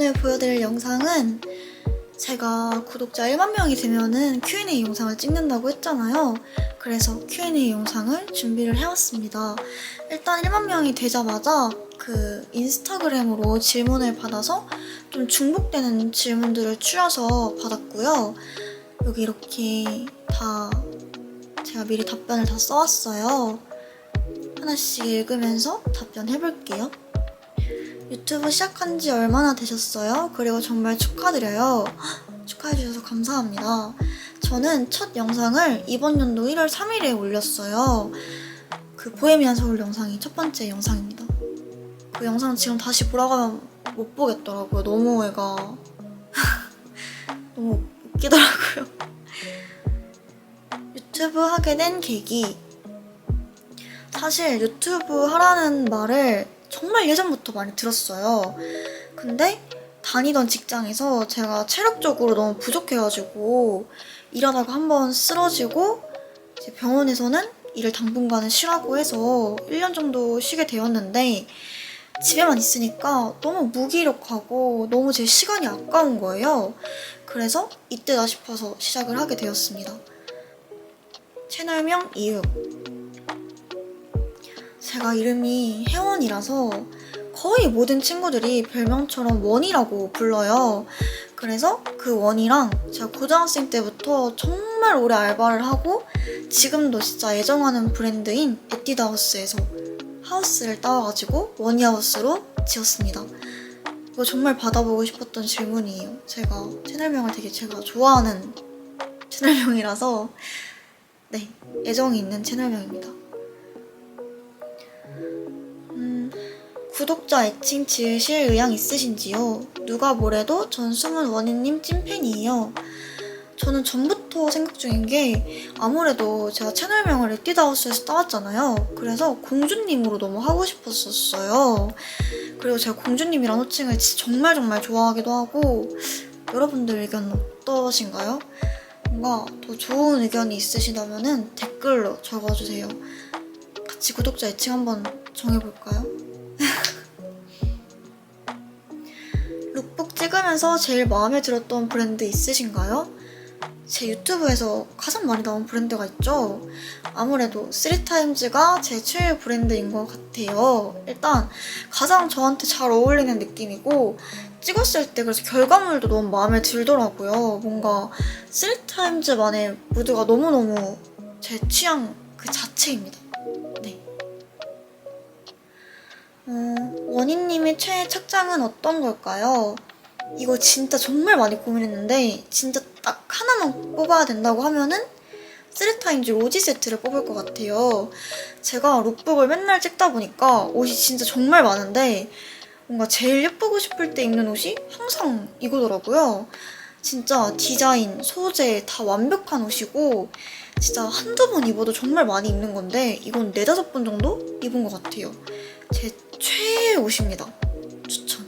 오늘 보여드릴 영상은 제가 구독자 1만 명이 되면은 Q&A 영상을 찍는다고 했잖아요. 그래서 Q&A 영상을 준비를 해왔습니다. 일단 1만 명이 되자마자 그 인스타그램으로 질문을 받아서 좀 중복되는 질문들을 추려서 받았고요. 여기 이렇게 다 제가 미리 답변을 다 써왔어요. 하나씩 읽으면서 답변해볼게요. 유튜브 시작한 지 얼마나 되셨어요? 그리고 정말 축하드려요. 헉, 축하해주셔서 감사합니다. 저는 첫 영상을 이번 연도 1월 3일에 올렸어요. 그 보헤미안 서울 영상이 첫 번째 영상입니다. 그 영상 지금 다시 보라고 하면 못 보겠더라고요. 너무 애가 너무 웃기더라고요. 유튜브 하게 된 계기. 사실 유튜브 하라는 말을 정말 예전부터 많이 들었어요. 근데 다니던 직장에서 제가 체력적으로 너무 부족해가지고 일하다가 한번 쓰러지고 병원에서는 일을 당분간은 쉬라고 해서 1년 정도 쉬게 되었는데 집에만 있으니까 너무 무기력하고 너무 제 시간이 아까운 거예요. 그래서 이때다 싶어서 시작을 하게 되었습니다. 채널명 이유. 제가 이름이 혜원이라서 거의 모든 친구들이 별명처럼 원이라고 불러요. 그래서 그 원이랑 제가 고등학생 때부터 정말 오래 알바를 하고 지금도 진짜 애정하는 브랜드인 에뛰드하우스에서 하우스를 따와가지고 원이하우스로 지었습니다. 이거 정말 받아보고 싶었던 질문이에요. 제가 채널명을 되게 제가 좋아하는 채널명이라서 네 애정이 있는 채널명입니다. 구독자 애칭 지으실 의향 있으신지요? 누가 뭐래도 전 숨은 원희님 찐팬이에요. 저는 전부터 생각 중인 게 아무래도 제가 채널명을 에뛰드하우스에서 따왔잖아요. 그래서 공주님으로 너무 하고 싶었었어요. 그리고 제가 공주님이란 호칭을 정말 정말 좋아하기도 하고 여러분들 의견 어떠신가요? 뭔가 더 좋은 의견이 있으시다면 댓글로 적어주세요. 같이 구독자 애칭 한번 정해볼까요? 찍으면서 제일 마음에 들었던 브랜드 있으신가요? 제 유튜브에서 가장 많이 나온 브랜드가 있죠. 아무래도 3타임즈가 제 최애 브랜드인 것 같아요. 일단 가장 저한테 잘 어울리는 느낌이고 찍었을 때 그래서 결과물도 너무 마음에 들더라고요. 뭔가 3타임즈만의 무드가 너무너무 제 취향 그 자체입니다. 네. 어, 원희님의 최애 착장은 어떤 걸까요? 이거 진짜 정말 많이 고민했는데 진짜 딱 하나만 뽑아야 된다고 하면은 쓰리타임즈 로지 세트를 뽑을 것 같아요. 제가 룩북을 맨날 찍다 보니까 옷이 진짜 정말 많은데 뭔가 제일 예쁘고 싶을 때 입는 옷이 항상 이거더라고요. 진짜 디자인, 소재 다 완벽한 옷이고 진짜 한두 번 입어도 정말 많이 입는 건데 이건 네다섯 번 정도 입은 것 같아요. 제 최애 옷입니다. 추천.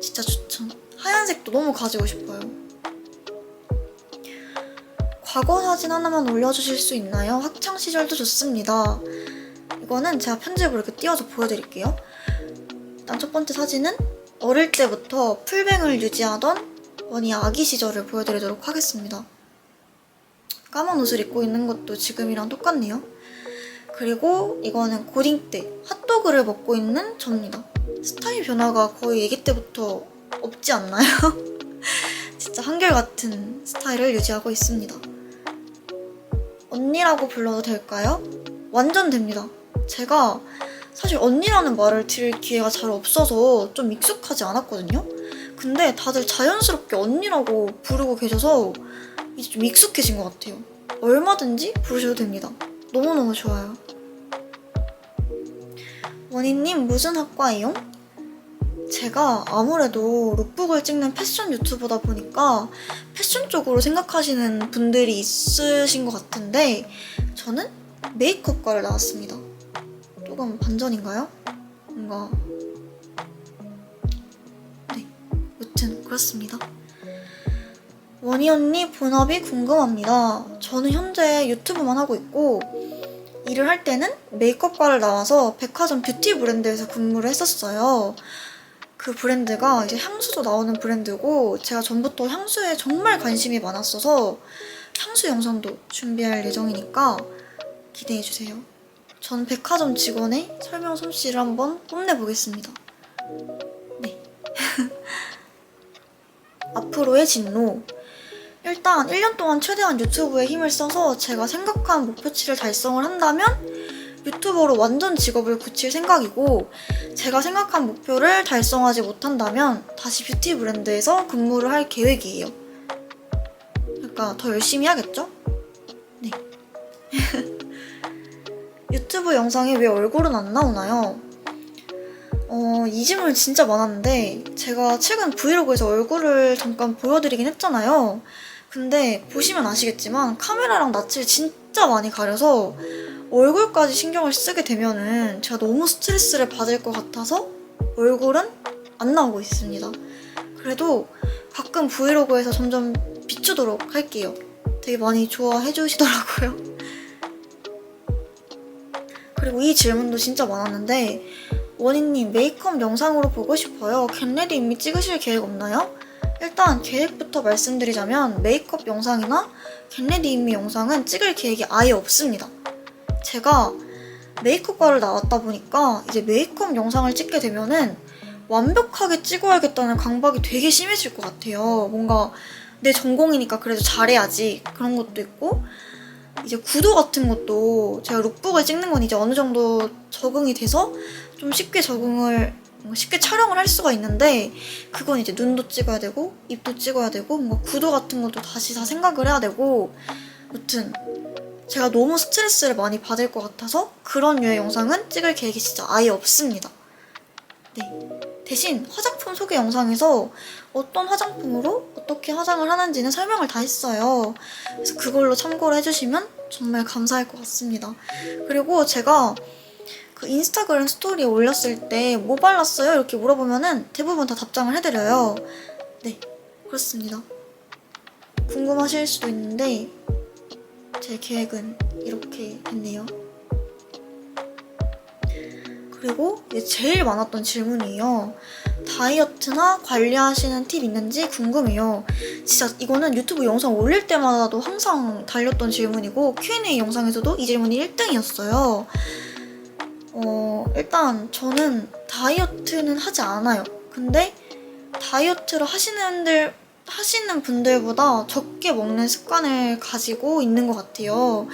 진짜 추천. 하얀색도 너무 가지고 싶어요. 과거 사진 하나만 올려주실 수 있나요? 학창 시절도 좋습니다. 이거는 제가 편집으로 이렇게 띄워서 보여드릴게요. 일단 첫 번째 사진은 어릴 때부터 풀뱅을 유지하던 원희 아기 시절을 보여드리도록 하겠습니다. 까만 옷을 입고 있는 것도 지금이랑 똑같네요. 그리고 이거는 고딩 때 핫도그를 먹고 있는 접니다. 스타일 변화가 거의 아기 때부터 없지 않나요? 진짜 한결같은 스타일을 유지하고 있습니다. 언니라고 불러도 될까요? 완전 됩니다. 제가 사실 언니라는 말을 들을 기회가 잘 없어서 좀 익숙하지 않았거든요. 근데 다들 자연스럽게 언니라고 부르고 계셔서 이제 좀 익숙해진 것 같아요. 얼마든지 부르셔도 됩니다. 너무너무 좋아요. 원희님 무슨 학과예요? 제가 아무래도 룩북을 찍는 패션 유튜버다 보니까 패션 쪽으로 생각하시는 분들이 있으신 것 같은데 저는 메이크업과를 나왔습니다. 조금 반전인가요? 뭔가 네, 여튼 그렇습니다. 원희 언니 본업이 궁금합니다. 저는 현재 유튜브만 하고 있고 일을 할 때는 메이크업과를 나와서 백화점 뷰티 브랜드에서 근무를 했었어요. 그 브랜드가 이제 향수도 나오는 브랜드고 제가 전부터 향수에 정말 관심이 많았어서 향수 영상도 준비할 예정이니까 기대해 주세요. 전 백화점 직원의 설명 솜씨를 한번 뽐내보겠습니다. 네. 앞으로의 진로. 일단 1년 동안 최대한 유튜브에 힘을 써서 제가 생각한 목표치를 달성을 한다면 유튜버로 완전 직업을 굳힐 생각이고 제가 생각한 목표를 달성하지 못한다면 다시 뷰티 브랜드에서 근무를 할 계획이에요. 그러니까 더 열심히 해야겠죠? 네. 유튜브 영상에 왜 얼굴은 안 나오나요? 어, 이 질문 진짜 많았는데 제가 최근 브이로그에서 얼굴을 잠깐 보여드리긴 했잖아요. 근데 보시면 아시겠지만 카메라랑 낯을 진짜 많이 가려서 얼굴까지 신경을 쓰게 되면은 제가 너무 스트레스를 받을 것 같아서 얼굴은 안 나오고 있습니다. 그래도 가끔 브이로그에서 점점 비추도록 할게요. 되게 많이 좋아해 주시더라고요. 그리고 이 질문도 진짜 많았는데 원희님 메이크업 영상으로 보고 싶어요. 겟레디 이미 찍으실 계획 없나요? 일단 계획부터 말씀드리자면 메이크업 영상이나 겟레디 이미 영상은 찍을 계획이 아예 없습니다. 제가 메이크업과를 나왔다 보니까 이제 메이크업 영상을 찍게 되면은 완벽하게 찍어야겠다는 강박이 되게 심해질 것 같아요. 뭔가 내 전공이니까 그래도 잘해야지 그런 것도 있고 이제 구도 같은 것도 제가 룩북을 찍는 건 이제 어느 정도 적응이 돼서 좀 쉽게 적응을 쉽게 촬영을 할 수가 있는데 그건 이제 눈도 찍어야 되고 입도 찍어야 되고 뭔가 구도 같은 것도 다시 다 생각을 해야 되고 아무튼 제가 너무 스트레스를 많이 받을 것 같아서 그런 류의 영상은 찍을 계획이 진짜 아예 없습니다. 네. 대신 화장품 소개 영상에서 어떤 화장품으로 어떻게 화장을 하는지는 설명을 다 했어요. 그래서 그걸로 참고를 해주시면 정말 감사할 것 같습니다. 그리고 제가 그 인스타그램 스토리에 올렸을 때 뭐 발랐어요? 이렇게 물어보면은 대부분 다 답장을 해드려요. 네, 그렇습니다. 궁금하실 수도 있는데 제 계획은 이렇게 됐네요. 그리고 제일 많았던 질문이에요. 다이어트나 관리하시는 팁 있는지 궁금해요. 진짜 이거는 유튜브 영상 올릴 때마다도 항상 달렸던 질문이고 Q&A 영상에서도 이 질문이 1등이었어요. 어, 일단 저는 다이어트는 하지 않아요. 근데 다이어트를 하시는 분들 하시는 분들보다 적게 먹는 습관을 가지고 있는 것 같아요.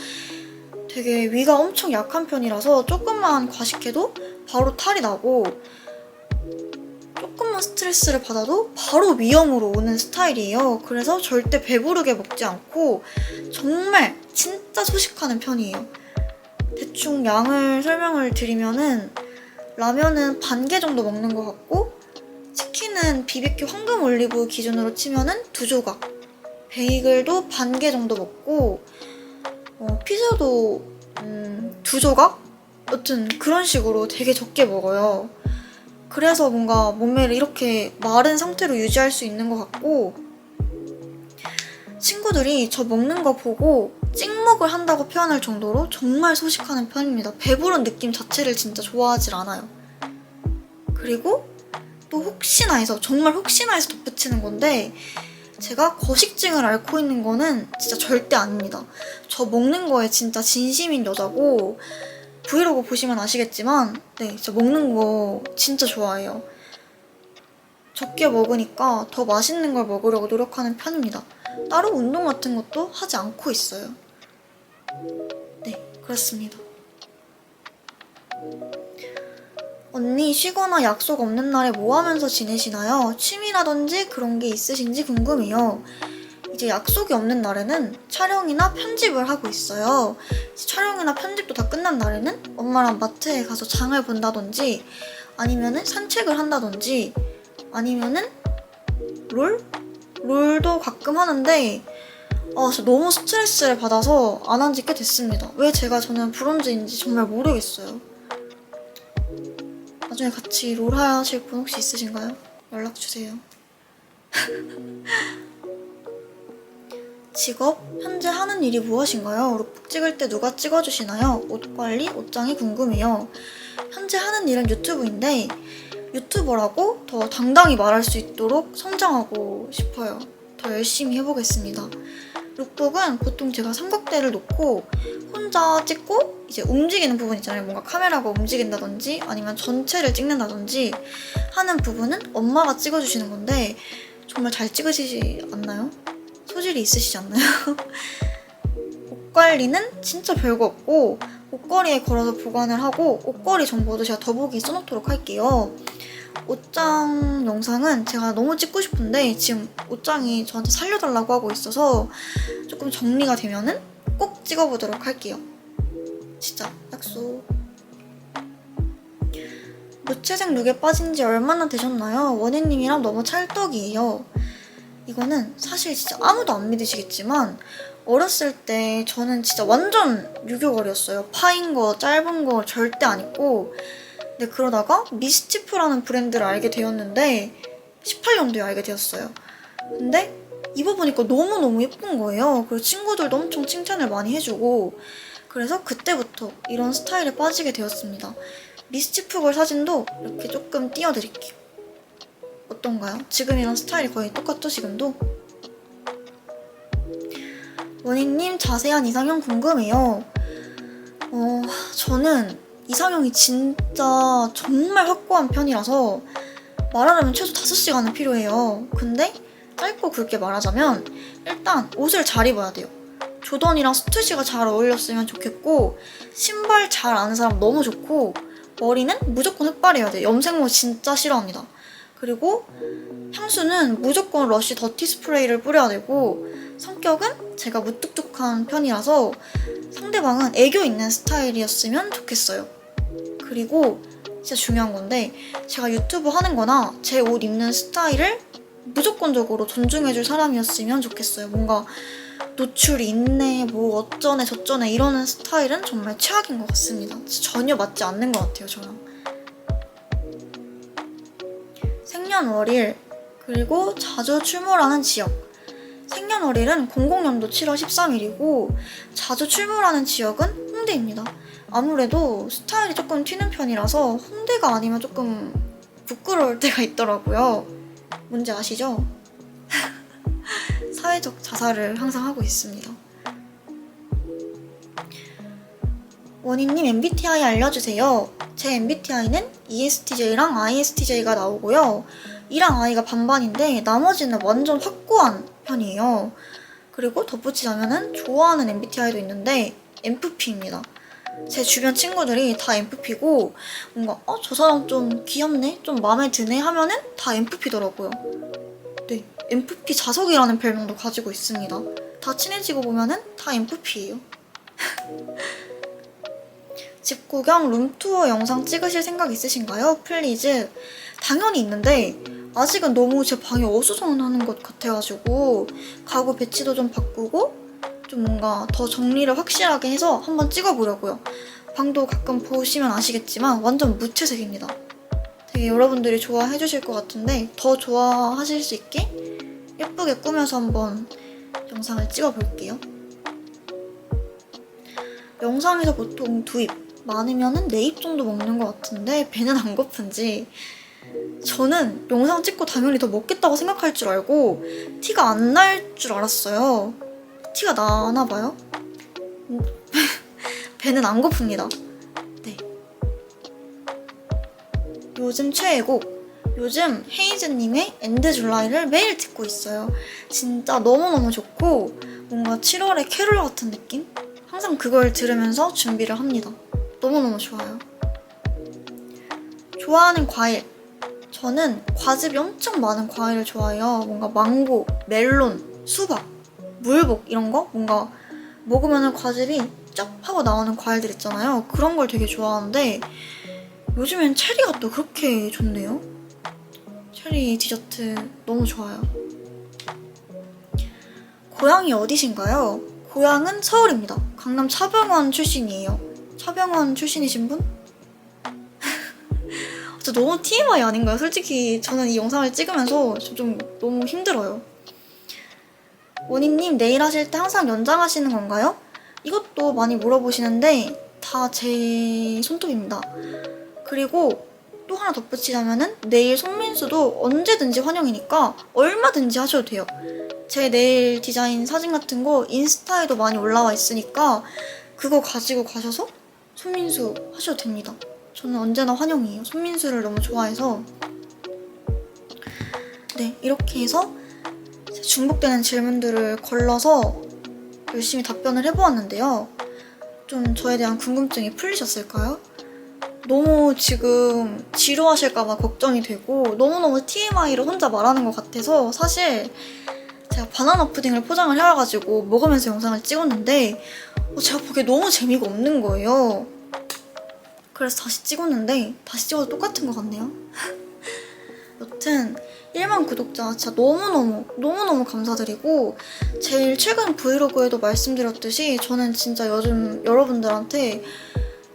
되게 위가 엄청 약한 편이라서 조금만 과식해도 바로 탈이 나고 조금만 스트레스를 받아도 바로 위염으로 오는 스타일이에요. 그래서 절대 배부르게 먹지 않고 정말 진짜 소식하는 편이에요. 대충 양을 설명을 드리면은 라면은 반 개 정도 먹는 것 같고 치킨은 BBQ 황금 올리브 기준으로 치면은 두 조각 베이글도 반 개 정도 먹고 어, 피자도 음, 두 조각? 여튼 그런 식으로 되게 적게 먹어요. 그래서 뭔가 몸매를 이렇게 마른 상태로 유지할 수 있는 것 같고 친구들이 저 먹는 거 보고 찍먹을 한다고 표현할 정도로 정말 소식하는 편입니다. 배부른 느낌 자체를 진짜 좋아하질 않아요. 그리고 또 혹시나 해서 정말 혹시나 해서 덧붙이는 건데 제가 거식증을 앓고 있는 거는 진짜 절대 아닙니다. 저 먹는 거에 진짜 진심인 여자고 브이로그 보시면 아시겠지만 네, 저 먹는 거 진짜 좋아해요. 적게 먹으니까 더 맛있는 걸 먹으려고 노력하는 편입니다. 따로 운동 같은 것도 하지 않고 있어요. 네, 그렇습니다. 언니 쉬거나 약속 없는 날에 뭐 하면서 지내시나요? 취미라든지 그런 게 있으신지 궁금해요. 이제 약속이 없는 날에는 촬영이나 편집을 하고 있어요. 촬영이나 편집도 다 끝난 날에는 엄마랑 마트에 가서 장을 본다든지 아니면은 산책을 한다든지 아니면은 롤? 롤도 가끔 하는데 아, 진짜 너무 스트레스를 받아서 안 한 지 꽤 됐습니다. 왜 제가 저는 브론즈인지 정말 모르겠어요. 나중에 같이 롤 하실 분 혹시 있으신가요? 연락 주세요. 직업? 현재 하는 일이 무엇인가요? 룩북 찍을 때 누가 찍어주시나요? 옷 관리, 옷장이 궁금해요. 현재 하는 일은 유튜브인데 유튜버라고 더 당당히 말할 수 있도록 성장하고 싶어요. 더 열심히 해보겠습니다. 룩북은 보통 제가 삼각대를 놓고 혼자 찍고 이제 움직이는 부분 있잖아요. 뭔가 카메라가 움직인다든지 아니면 전체를 찍는다든지 하는 부분은 엄마가 찍어주시는 건데 정말 잘 찍으시지 않나요? 소질이 있으시지 않나요? 옷 관리는 진짜 별거 없고 옷걸이에 걸어서 보관을 하고 옷걸이 정보도 제가 더보기 써놓도록 할게요. 옷장 영상은 제가 너무 찍고 싶은데 지금 옷장이 저한테 살려달라고 하고 있어서 조금 정리가 되면은 꼭 찍어보도록 할게요. 진짜 약속. 무채색 룩에 빠진 지 얼마나 되셨나요? 원희님이랑 너무 찰떡이에요. 이거는 사실 진짜 아무도 안 믿으시겠지만 어렸을 때 저는 진짜 완전 유교걸이었어요. 파인 거, 짧은 거 절대 안 입고 근데 그러다가 미스치프라는 브랜드를 알게 되었는데 18년도에 알게 되었어요. 근데 입어보니까 너무너무 예쁜 거예요. 그리고 친구들도 엄청 칭찬을 많이 해주고 그래서 그때부터 이런 스타일에 빠지게 되었습니다. 미스치프 걸 사진도 이렇게 조금 띄워드릴게요. 어떤가요? 지금이랑 스타일이 거의 똑같죠, 지금도? 원희님 자세한 이상형 궁금해요. 어, 저는 이상형이 진짜 정말 확고한 편이라서 말하려면 최소 5시간은 필요해요. 근데 짧고 굵게 말하자면 일단 옷을 잘 입어야 돼요. 조던이랑 스투시가 잘 어울렸으면 좋겠고 신발 잘 아는 사람 너무 좋고 머리는 무조건 흑발해야 돼요. 염색모 진짜 싫어합니다. 그리고 향수는 무조건 러쉬 더티 스프레이를 뿌려야 되고 성격은 제가 무뚝뚝한 편이라서 상대방은 애교 있는 스타일이었으면 좋겠어요. 그리고 진짜 중요한 건데 제가 유튜브 하는 거나 제 옷 입는 스타일을 무조건적으로 존중해줄 사람이었으면 좋겠어요. 뭔가 노출이 있네, 뭐 어쩌네 저쩌네 이러는 스타일은 정말 최악인 것 같습니다. 전혀 맞지 않는 것 같아요, 저랑. 생년월일 그리고 자주 출몰하는 지역 생년월일은 00년도 7월 13일이고 자주 출몰하는 지역은 홍대입니다. 아무래도 스타일이 조금 튀는 편이라서 홍대가 아니면 조금 부끄러울 때가 있더라고요. 뭔지 아시죠? 사회적 자살을 항상 하고 있습니다. 원희님 MBTI 알려주세요. 제 MBTI는 ESTJ랑 ISTJ가 나오고요. E랑 I가 반반인데 나머지는 완전 확고한 편이에요. 그리고 덧붙이자면은 좋아하는 MBTI도 있는데 MFP입니다. 제 주변 친구들이 다 MFP고 뭔가 어 저 사람 좀 귀엽네, 좀 마음에 드네 하면은 다 MFP더라고요. 네, MFP 자석이라는 별명도 가지고 있습니다. 다 친해지고 보면은 다 MFP예요. 집 구경 룸투어 영상 찍으실 생각 있으신가요? 플리즈. 당연히 있는데 아직은 너무 제 방이 어수선하는 것 같아가지고 가구 배치도 좀 바꾸고 좀 뭔가 더 정리를 확실하게 해서 한번 찍어보려고요. 방도 가끔 보시면 아시겠지만 완전 무채색입니다. 되게 여러분들이 좋아해 주실 것 같은데 더 좋아하실 수 있게 예쁘게 꾸며서 한번 영상을 찍어볼게요. 영상에서 보통 두 입, 많으면은 네입 정도 먹는 것 같은데 배는 안 고픈지 저는 영상 찍고 당연히 더 먹겠다고 생각할 줄 알고 티가 안 날 줄 알았어요. 티가 나나 봐요. 음, 배는 안 고픕니다. 네. 요즘 최애곡. 요즘 헤이즈님의 엔드 줄라이를 매일 듣고 있어요. 진짜 너무너무 좋고 뭔가 7월의 캐롤 같은 느낌? 항상 그걸 들으면서 준비를 합니다. 너무너무 좋아요. 좋아하는 과일. 저는 과즙이 엄청 많은 과일을 좋아해요. 뭔가 망고, 멜론, 수박, 물복 이런 거? 뭔가 먹으면 과즙이 쩍 하고 나오는 과일들 있잖아요. 그런 걸 되게 좋아하는데 요즘엔 체리가 또 그렇게 좋네요. 체리 디저트 너무 좋아요. 고향이 어디신가요? 고향은 서울입니다. 강남 차병원 출신이에요. 차병원 출신이신 분? 저 너무 TMI 아닌가요? 솔직히 저는 이 영상을 찍으면서 좀, 좀 너무 힘들어요. 원희님 내일 하실 때 항상 연장하시는 건가요? 이것도 많이 물어보시는데 다 제 손톱입니다. 그리고 또 하나 덧붙이자면은 내일 손민수도 언제든지 환영이니까 얼마든지 하셔도 돼요. 제 네일 디자인 사진 같은 거 인스타에도 많이 올라와 있으니까 그거 가지고 가셔서 손민수 하셔도 됩니다. 저는 언제나 환영이에요. 손민수를 너무 좋아해서. 네, 이렇게 해서 중복되는 질문들을 걸러서 열심히 답변을 해보았는데요. 좀 저에 대한 궁금증이 풀리셨을까요? 너무 지금 지루하실까봐 걱정이 되고 너무너무 TMI를 혼자 말하는 것 같아서 사실 제가 바나나 푸딩을 포장을 해와가지고 먹으면서 영상을 찍었는데 어, 제가 보기에 너무 재미가 없는 거예요. 그래서 다시 찍었는데 다시 찍어도 똑같은 것 같네요. 여튼 1만 구독자 진짜 너무너무 너무너무 감사드리고 제일 최근 브이로그에도 말씀드렸듯이 저는 진짜 요즘 여러분들한테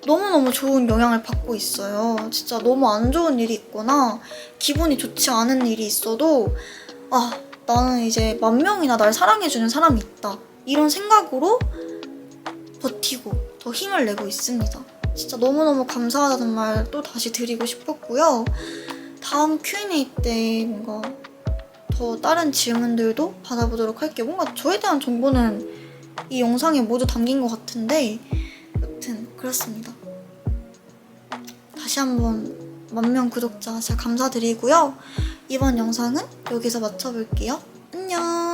너무너무 좋은 영향을 받고 있어요. 진짜 너무 안 좋은 일이 있거나 기분이 좋지 않은 일이 있어도 아 나는 이제 만 명이나 날 사랑해주는 사람이 있다 이런 생각으로 버티고 더 힘을 내고 있습니다. 진짜 너무너무 감사하다는 말 또 다시 드리고 싶었고요. 다음 Q&A 때 뭔가 더 다른 질문들도 받아보도록 할게요. 뭔가 저에 대한 정보는 이 영상에 모두 담긴 것 같은데 여튼 그렇습니다. 다시 한번 만 명 구독자 진짜 감사드리고요. 이번 영상은 여기서 마쳐볼게요. 안녕!